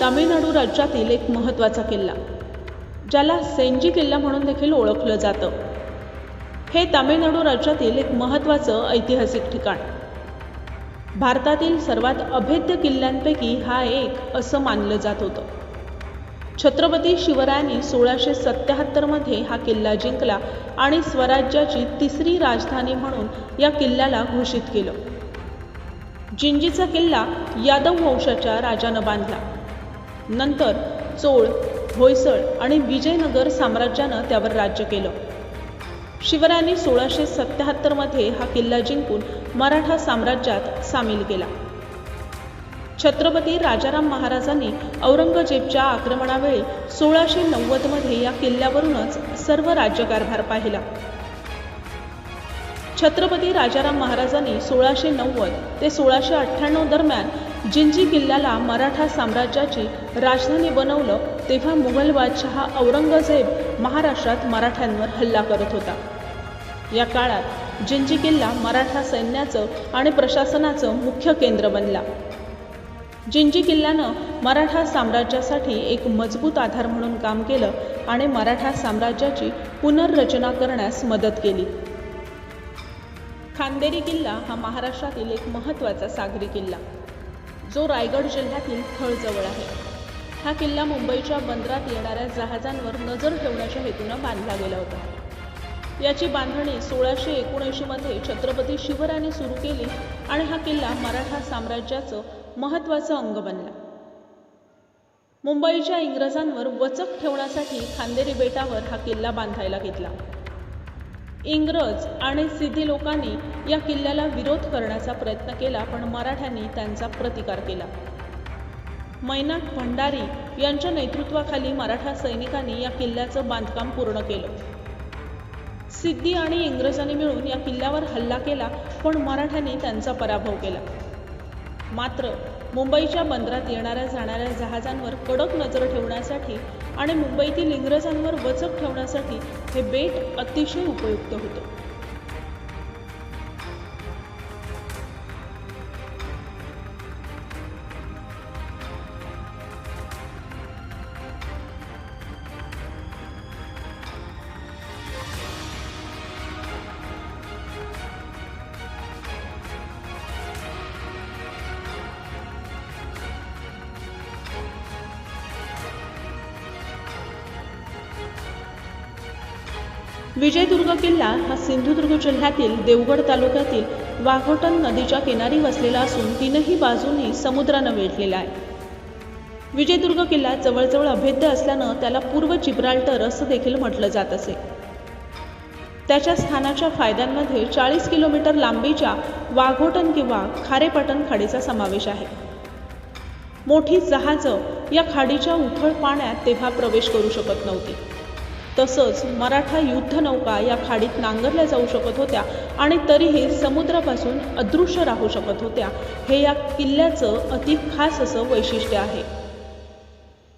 तामिळनाडू राज्यातील एक महत्त्वाचा किल्ला ज्याला सेंजी किल्ला म्हणून देखील ओळखलं जातं. हे तामिळनाडू राज्यातील एक महत्त्वाचं ऐतिहासिक ठिकाण. भारतातील सर्वात अभेद्य किल्ल्यांपैकी हा एक असं मानलं जात होतं. छत्रपती शिवरायांनी सोळाशे सत्याहत्तरमध्ये हा किल्ला जिंकला आणि स्वराज्याची तिसरी राजधानी म्हणून या किल्ल्याला घोषित केलं. जिंजीचा किल्ला यादव वंशाच्या राजानं बांधला. नंतर चोळ होयसळ आणि विजयनगर साम्राज्यानं त्यावर राज्य केलं. शिवरायांनी सोळाशे सत्याहत्तरमध्ये हा किल्ला जिंकून मराठा साम्राज्यात सामील केला. छत्रपती राजाराम महाराजांनी औरंगजेबच्या आक्रमणावेळी सोळाशे नव्वदमध्ये या किल्ल्यावरूनच सर्व राज्यकारभार पाहिला. छत्रपती राजाराम महाराजांनी सोळाशे नव्वद ते सोळाशे अठ्ठ्याण्णव दरम्यान जिंजी किल्ल्याला मराठा साम्राज्याची राजधानी बनवलं तेव्हा मुघल बादशहा औरंगजेब महाराष्ट्रात मराठ्यांवर हल्ला करत होता. या काळात जिंजी किल्ला मराठा सैन्याचं आणि प्रशासनाचं मुख्य केंद्र बनला. जिंजी किल्ल्यानं मराठा साम्राज्यासाठी एक मजबूत आधार म्हणून काम केलं आणि मराठा साम्राज्याची पुनर्रचना करण्यास मदत केली. खांदेरी किल्ला हा महाराष्ट्रातील एक महत्त्वाचा सागरी किल्ला. जो रायगड जिल्ह्यातील थळजवळ आहे. हा किल्ला मुंबईच्या बंदरात येणाऱ्या जहाजांवर नजर ठेवण्याच्या हेतूनं बांधला गेला होता. याची बांधणी सोळाशे एकोणऐंशीमध्ये छत्रपती शिवराने सुरू केली आणि हा किल्ला मराठा साम्राज्याचं महत्त्वाचं अंग बनला. मुंबईच्या इंग्रजांवर वचक ठेवण्यासाठी खांदेरी बेटावर हा किल्ला बांधायला घेतला. इंग्रज आणि सिद्धी लोकांनी या किल्ल्याला विरोध करण्याचा प्रयत्न केला पण मराठ्यांनी त्यांचा प्रतिकार केला. मैनाक भंडारी यांच्या नेतृत्वाखाली मराठा सैनिकांनी या किल्ल्याचं बांधकाम पूर्ण केलं. सिद्धी आणि इंग्रजांनी मिळून या किल्ल्यावर हल्ला केला पण मराठ्यांनी त्यांचा पराभव केला. मात्र मुंबईच्या बंदरात येणाऱ्या जाणाऱ्या जहाजांवर कडक नजर ठेवण्यासाठी आणि मुंबईतील इंग्रजांवर वचक ठेवण्यासाठी हे बेट अतिशय उपयुक्त होतं. विजयदुर्ग किल्ला हा सिंधुदुर्ग जिल्ह्यातील देवगड तालुक्यातील वाघोटन नदीच्या किनारी वसलेला असून तीनही बाजूंनी समुद्रानं वेढलेला आहे. विजयदुर्ग किल्ला जवळजवळ अभेद्य असल्यानं त्याला पूर्व जिब्राल्टर असं देखील म्हटलं जात असे. त्याच्या स्थानाच्या फायद्यांमध्ये चाळीस किलोमीटर लांबीच्या वाघोटन किंवा खारेपटन खाडीचा समावेश आहे. मोठी जहाजं या खाडीच्या उथळ पाण्यात तेव्हा प्रवेश करू शकत नव्हती. तसंच मराठा युद्धनौका या खाडीत नांगरल्या जाऊ शकत होत्या आणि तरीही समुद्रापासून अदृश्य राहू शकत होत्या. हे या किल्ल्याचं अति खास असं वैशिष्ट्य आहे.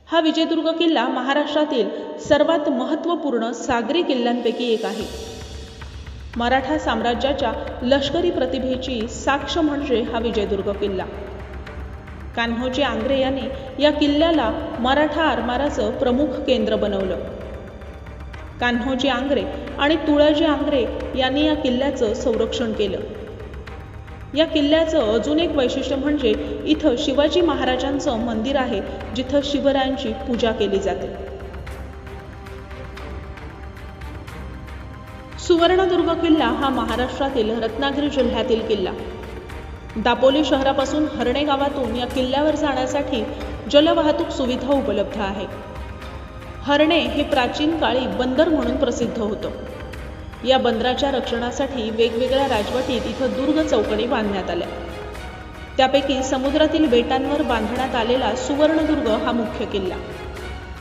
हा विजयदुर्ग किल्ला महाराष्ट्रातील सर्वात महत्त्वपूर्ण सागरी किल्ल्यांपैकी एक आहे. मराठा साम्राज्याच्या लष्करी प्रतिभेची साक्ष म्हणजे हा विजयदुर्ग किल्ला. कान्होजी आंग्रे यांनी या किल्ल्याला मराठा आरमाराचं प्रमुख केंद्र बनवलं. कान्होजी आंग्रे आणि तुळाजी आंग्रे यांनी या किल्ल्याचं संरक्षण केलं. या किल्ल्याचं अजून एक वैशिष्ट्य म्हणजे इथं शिवाजी महाराजांचं मंदिर आहे जिथं शिवरायांची पूजा केली जाते. सुवर्णदुर्ग किल्ला हा महाराष्ट्रातील रत्नागिरी जिल्ह्यातील किल्ला. दापोली शहरापासून हरणे गावातून या किल्ल्यावर जाण्यासाठी जलवाहतूक सुविधा उपलब्ध आहे. हरणे हे प्राचीन काळी बंदर म्हणून प्रसिद्ध होतं. या बंदराच्या रक्षणासाठी वेगवेगळ्या राजवटीत इथं दुर्ग चौकडी बांधण्यात आल्या. त्यापैकी समुद्रातील बेटांवर बांधण्यात आलेला सुवर्णदुर्ग हा मुख्य किल्ला.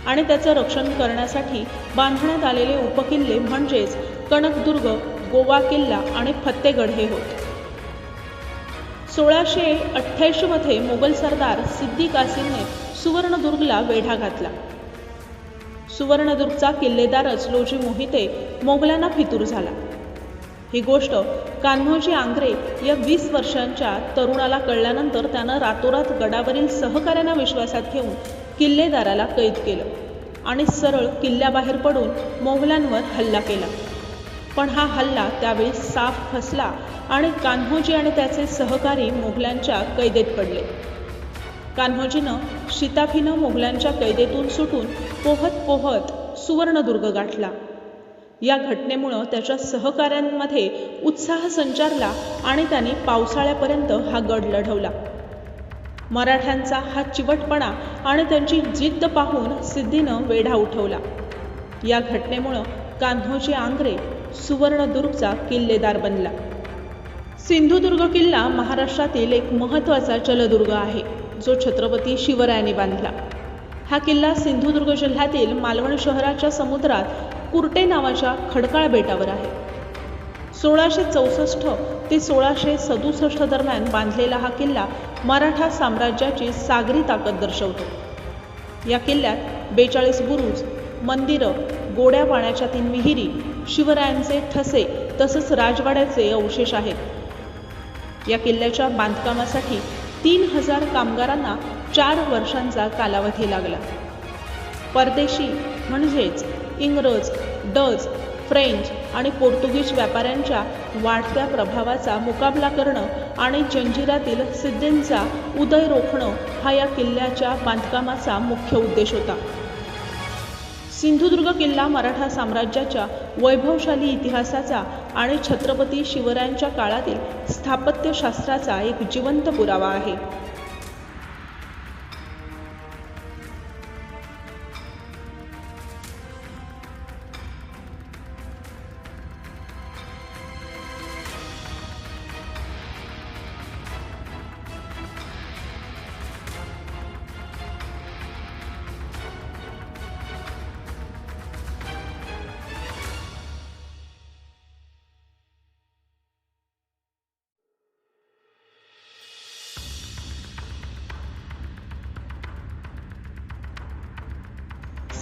आणि त्याचं रक्षण करण्यासाठी बांधण्यात आलेले उपकिल्ले म्हणजेच कणकदुर्ग गोवा किल्ला आणि फत्तेगड हे होत. सोळाशे अठ्ठ्याऐंशीमध्ये मोगल सरदार सिद्दी कासिमने सुवर्णदुर्गला वेढा घातला. सुवर्णदुर्गचा किल्लेदारच लोजी मोहिते मोगलांना फितूर झाला. ही गोष्ट कान्होजी आंग्रे या वीस वर्षांच्या तरुणाला कळल्यानंतर त्यानं रातोरात गडावरील सहकाऱ्यांना विश्वासात घेऊन किल्लेदाराला कैद केलं आणि सरळ किल्ल्याबाहेर पडून मोगलांवर हल्ला केला. पण हा हल्ला त्यावेळी साफ फसला आणि कान्होजी आणि त्याचे सहकारी मोगलांच्या कैदेत पडले. कान्होजीनं शिताफीनं मोगलांच्या कैदेतून सुटून पोहत पोहत सुवर्णदुर्ग गाठला. या घटनेमुळं त्याच्या सहकाऱ्यांमध्ये उत्साह संचारला आणि त्याने पावसाळ्यापर्यंत हा गड लढवला. मराठ्यांचा हा चिवटपणा आणि त्यांची जिद्द पाहून सिद्धीनं वेढा उठवला. या घटनेमुळं कान्होजी आंग्रे सुवर्णदुर्गचा किल्लेदार बनला. सिंधुदुर्ग किल्ला महाराष्ट्रातील एक महत्त्वाचा जलदुर्ग आहे. जो छत्रपती शिवरायांनी बांधला. हा किल्ला सिंधुदुर्ग जिल्ह्यातील मालवण शहराच्या समुद्रात कुर्टे नावाच्या खडकाळ बेटावर आहे. सोळाशे चौसष्ट ते सोळाशे सदुसष्ट दरम्यान बांधलेला हा किल्ला मराठा साम्राज्याची सागरी ताकद दर्शवतो. या किल्ल्यात बेचाळीस बुरुज मंदिरं गोड्या पाण्याच्या तीन विहिरी शिवरायांचे ठसे तसंच राजवाड्याचे अवशेष आहेत. या किल्ल्याच्या बांधकामासाठी तीन हजार कामगारांना चार वर्षांचा कालावधी लागला. परदेशी म्हणजेच इंग्रज डच फ्रेंच आणि पोर्तुगीज व्यापाऱ्यांच्या वाढत्या प्रभावाचा मुकाबला करणं आणि जंजिरातील सिद्धींचा उदय रोखणं हा या किल्ल्याच्या बांधकामाचा मुख्य उद्देश होता. सिंधुदुर्ग किल्ला मराठा साम्राज्याच्या वैभवशाली इतिहासाचा आणि छत्रपती शिवरायांच्या काळातील स्थापत्यशास्त्राचा एक जिवंत पुरावा आहे.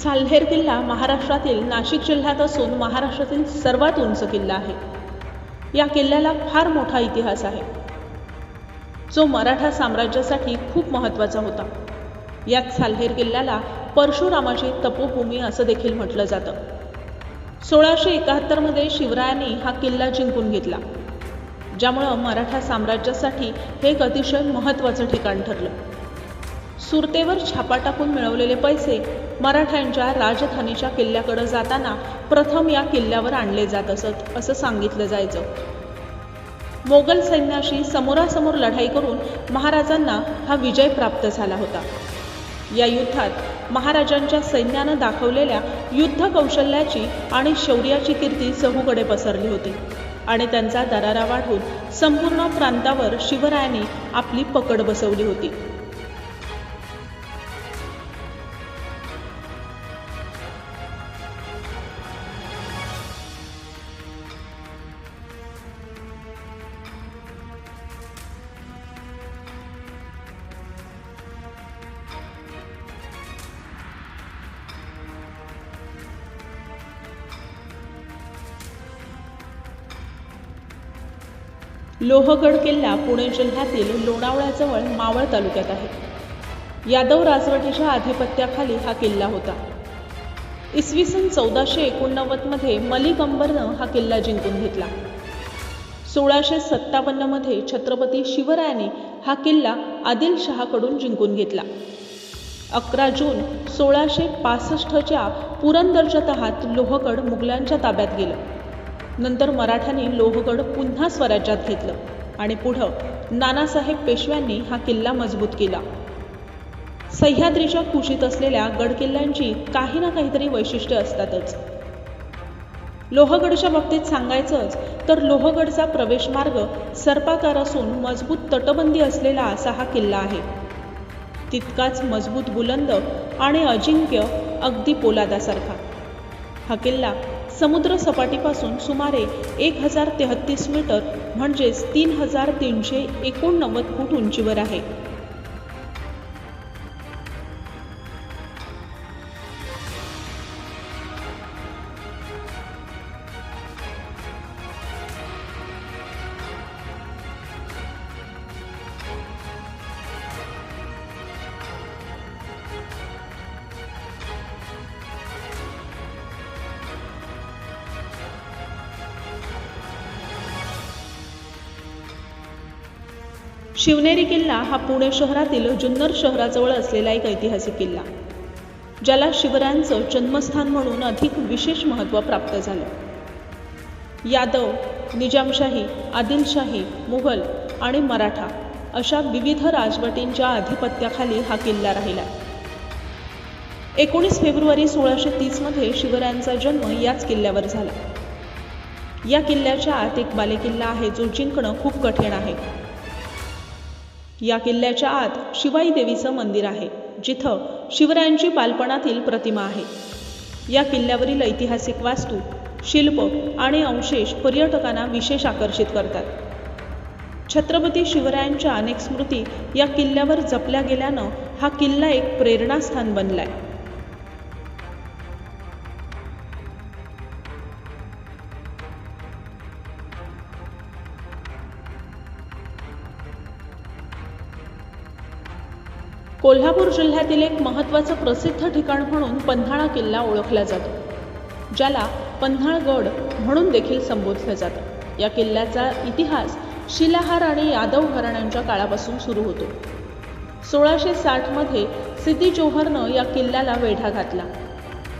साल्हेर किल्ला महाराष्ट्रातील नाशिक जिल्ह्यात असून महाराष्ट्रातील सर्वात उंच किल्ला आहे. या किल्ल्याला फार मोठा इतिहास आहे. जो मराठा साम्राज्यासाठी खूप महत्त्वाचा होता. यात साल्हेर किल्ल्याला परशुरामाची तपोभूमी असं देखील म्हटलं जातं. सोळाशे एकाहत्तरमध्ये शिवरायांनी हा किल्ला जिंकून घेतला ज्यामुळं मराठा साम्राज्यासाठी हे एक अतिशय महत्त्वाचं ठिकाण ठरलं. सुरतेवर छापा टाकून मिळवलेले पैसे मराठ्यांच्या राजधानीच्या किल्ल्याकडे जाताना प्रथम या किल्ल्यावर आणले जात असत असं सांगितलं जायचं. मोगल सैन्याशी समोरासमोर लढाई करून महाराजांना हा विजय प्राप्त झाला होता. या युद्धात महाराजांच्या सैन्यानं दाखवलेल्या युद्ध कौशल्याची आणि शौर्याची कीर्ती सहूकडे पसरली होती आणि त्यांचा दरारा वाढून संपूर्ण प्रांतावर शिवरायांनी आपली पकड बसवली होती. लोहगड किल्ला पुणे जिल्ह्यातील लोणावळ्याजवळ मावळ तालुक्यात आहे. यादव राजवटीच्या आधिपत्याखाली हा किल्ला होता. इसवी सन चौदाशे एकोणनव्वदमध्ये मलिक अंबरनं हा किल्ला जिंकून घेतला. सोळाशे सत्तावन्नमध्ये छत्रपती शिवरायाने हा किल्ला आदिलशहाकडून जिंकून घेतला. अकरा जून सोळाशे पासष्टच्या पुरंदरच्या तहात लोहगड मुघलांच्या ताब्यात गेलं. नंतर मराठ्यांनी लोहगड पुन्हा स्वराज्यात घेतलं आणि पुढं नानासाहेब पेशव्यांनी हा किल्ला मजबूत केला. सह्याद्रीच्या कुशीत असलेल्या गडकिल्ल्यांची काही ना काहीतरी वैशिष्ट्य असतातच. लोहगडच्या बाबतीत सांगायचंच तर लोहगडचा प्रवेश मार्ग सर्पाकार असून मजबूत तटबंदी असलेला असा हा किल्ला आहे. तितकाच मजबूत बुलंद आणि अजिंक्य अगदी पोलादासारखा. हा किल्ला समुद्र सपाटीपासून सुमारे एक हजार तेहत्तीस मीटर म्हणजेच तीन हजार तीनशे एकोणनव्वद फूट उंचीवर आहे. शिवनेरी किल्ला हा पुणे शहरातील जुन्नर शहराजवळ असलेला एक ऐतिहासिक किल्ला. ज्याला शिवरायांचं जन्मस्थान म्हणून अधिक विशेष महत्त्व प्राप्त झालं. यादव निजामशाही आदिलशाही मुघल आणि मराठा अशा विविध राजवटींच्या अधिपत्याखाली हा किल्ला राहिला. एकोणीस फेब्रुवारी सोळाशे तीसमध्ये शिवरायांचा जन्म याच किल्ल्यावर झाला. या किल्ल्याच्या आत एक बालेकिल्ला आहे जो जिंकणं खूप कठीण आहे. या किल्ल्याच्या आत शिवाई देवीचं मंदिर आहे जिथं शिवरायांची बालपणातील प्रतिमा आहे. या किल्ल्यावरील ऐतिहासिक वास्तू शिल्प आणि अवशेष पर्यटकांना विशेष आकर्षित करतात. छत्रपती शिवरायांच्या अनेक स्मृती या किल्ल्यावर जपल्या गेल्यानं हा किल्ला एक प्रेरणास्थान बनलाय. कोल्हापूर जिल्ह्यातील एक महत्त्वाचं प्रसिद्ध ठिकाण म्हणून पन्हाळा किल्ला ओळखला जातो ज्याला पन्हाळगड म्हणून देखील संबोधलं जातं. या किल्ल्याचा इतिहास शिलाहार आणि यादव घराण्यांच्या काळापासून सुरू होतो. सोळाशे साठमध्ये सिद्धी जोहरनं या किल्ल्याला वेढा घातला.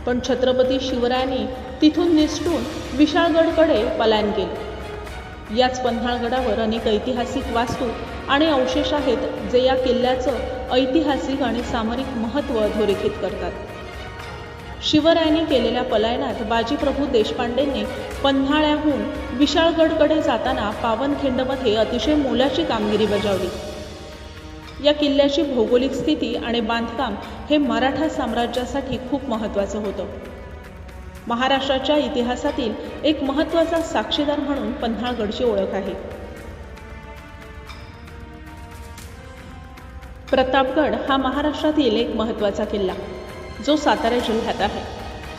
पण छत्रपती शिवरायांनी तिथून निसटून विशाळगडकडे पलायन केले. याच पन्हाळगडावर अनेक ऐतिहासिक वास्तू आणि अवशेष आहेत जे या किल्ल्याचं ऐतिहासिक आणि सामरिक महत्त्व अधोरेखित करतात. शिवरायांनी केलेल्या पलायनात बाजीप्रभू देशपांडेंनी पन्हाळ्याहून विशाळगडकडे जाताना पावनखिंडमध्ये अतिशय मोलाची कामगिरी बजावली. या किल्ल्याची भौगोलिक स्थिती आणि बांधकाम हे मराठा साम्राज्यासाठी खूप महत्त्वाचं होतं. महाराष्ट्राच्या इतिहासातील एक महत्त्वाचा साक्षीदार म्हणून पन्हाळगडची ओळख आहे. प्रतापगड हा महाराष्ट्रातील एक महत्त्वाचा किल्ला जो सातारा जिल्ह्यात आहे.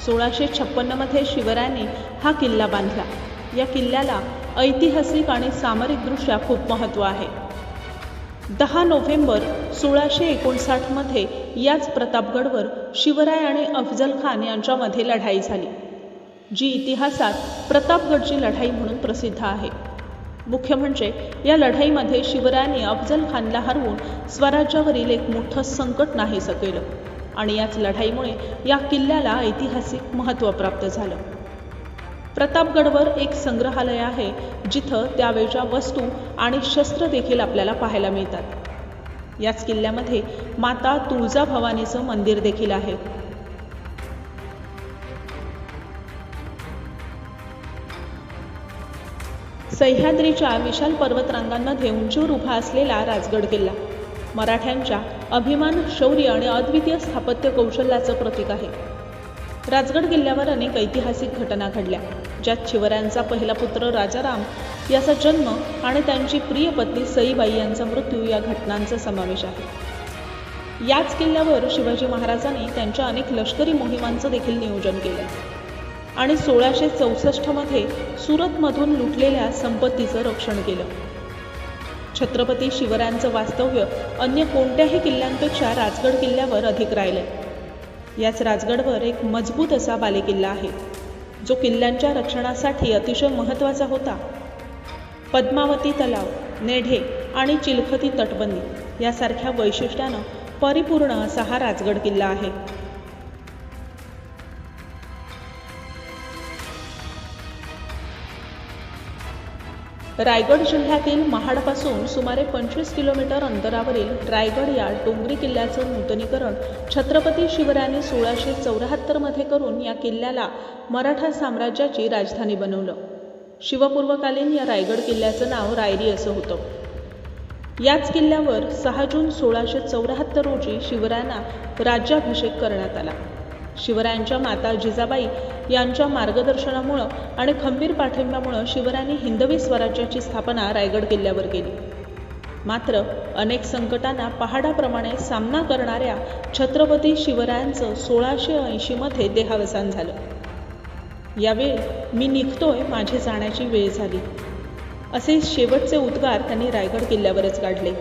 सोळाशे छप्पन्नमध्ये शिवरायांनी हा किल्ला बांधला. या किल्ल्याला ऐतिहासिक आणि सामरिकदृष्ट्या खूप महत्त्व आहे. दहा नोव्हेंबर सोळाशे एकोणसाठमध्ये याच प्रतापगडवर शिवराय आणि अफजल खान यांच्यामध्ये लढाई झाली जी इतिहासात प्रतापगडची लढाई म्हणून प्रसिद्ध आहे. मुख्य म्हणजे या लढाईमध्ये शिवरायांनी अफजल खानला हरवून स्वराज्यावरील एक मोठं संकट नाहीसं केलं आणि याच लढाईमुळे या किल्ल्याला ऐतिहासिक महत्त्व प्राप्त झालं. प्रतापगडवर एक संग्रहालय आहे जिथं त्यावेळच्या वस्तू आणि शस्त्र देखील आपल्याला पाहायला मिळतात. याच किल्ल्यामध्ये माता तुळजाभवानीचं मंदिर देखील आहे. सह्याद्रीच्या विशाल पर्वतरांगांमध्ये उंचीवर उभा असलेला राजगड किल्ला. मराठ्यांच्या अभिमान शौर्य आणि अद्वितीय स्थापत्य कौशल्याचं प्रतीक आहे. राजगड किल्ल्यावर अनेक ऐतिहासिक घटना घडल्या ज्यात शिवरायांचा पहिला पुत्र राजाराम याचा जन्म आणि त्यांची प्रिय पत्नी सईबाई यांचा मृत्यू या घटनांचा समावेश आहे. याच किल्ल्यावर शिवाजी महाराजांनी त्यांच्या अनेक लष्करी मोहिमांचं देखील नियोजन केलं. आणि सोळाशे चौसष्टमध्ये सुरतमधून लुटलेल्या संपत्तीचं रक्षण केलं. छत्रपती शिवरायांचं वास्तव्य अन्य कोणत्याही किल्ल्यांपेक्षा राजगड किल्ल्यावर अधिक राहिलंय. याच राजगडवर एक मजबूत असा बालेकिल्ला आहे जो किल्ल्यांच्या रक्षणासाठी अतिशय महत्त्वाचा होता. पद्मावती तलाव नेढे आणि चिलखती तटबंदी यासारख्या वैशिष्ट्यानं परिपूर्ण असा हा राजगड किल्ला आहे. रायगड जिल्ह्यातील महाडपासून सुमारे पंचवीस किलोमीटर अंतरावरील रायगड या डोंगरी किल्ल्याचं नूतनीकरण छत्रपती शिवरायांनी सोळाशे चौऱ्याहत्तरमध्ये करून या किल्ल्याला मराठा साम्राज्याची राजधानी बनवलं. शिवपूर्वकालीन या रायगड किल्ल्याचं नाव रायरी असं होतं. याच किल्ल्यावर सहा जून सोळाशे चौऱ्याहत्तर रोजी शिवरायांना राज्याभिषेक करण्यात आला. शिवरायांच्या माता जिजाबाई यांच्या मार्गदर्शनामुळं आणि खंबीर पाठिंब्यामुळं शिवरायांनी हिंदवी स्वराज्याची स्थापना रायगड किल्ल्यावर केली. मात्र अनेक संकटांना पहाडाप्रमाणे सामना करणाऱ्या छत्रपती शिवरायांचं सोळाशे ऐंशीमध्ये देहावसान झालं. यावेळी मी निघतोय माझी जाण्याची वेळ झाली. असे शेवटचे उद्गार त्यांनी रायगड किल्ल्यावरच काढले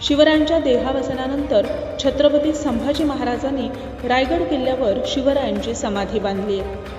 शिवरायांच्या देहावसनानंतर छत्रपती संभाजी महाराजांनी रायगड किल्ल्यावर शिवरायांची समाधी बांधली. आहे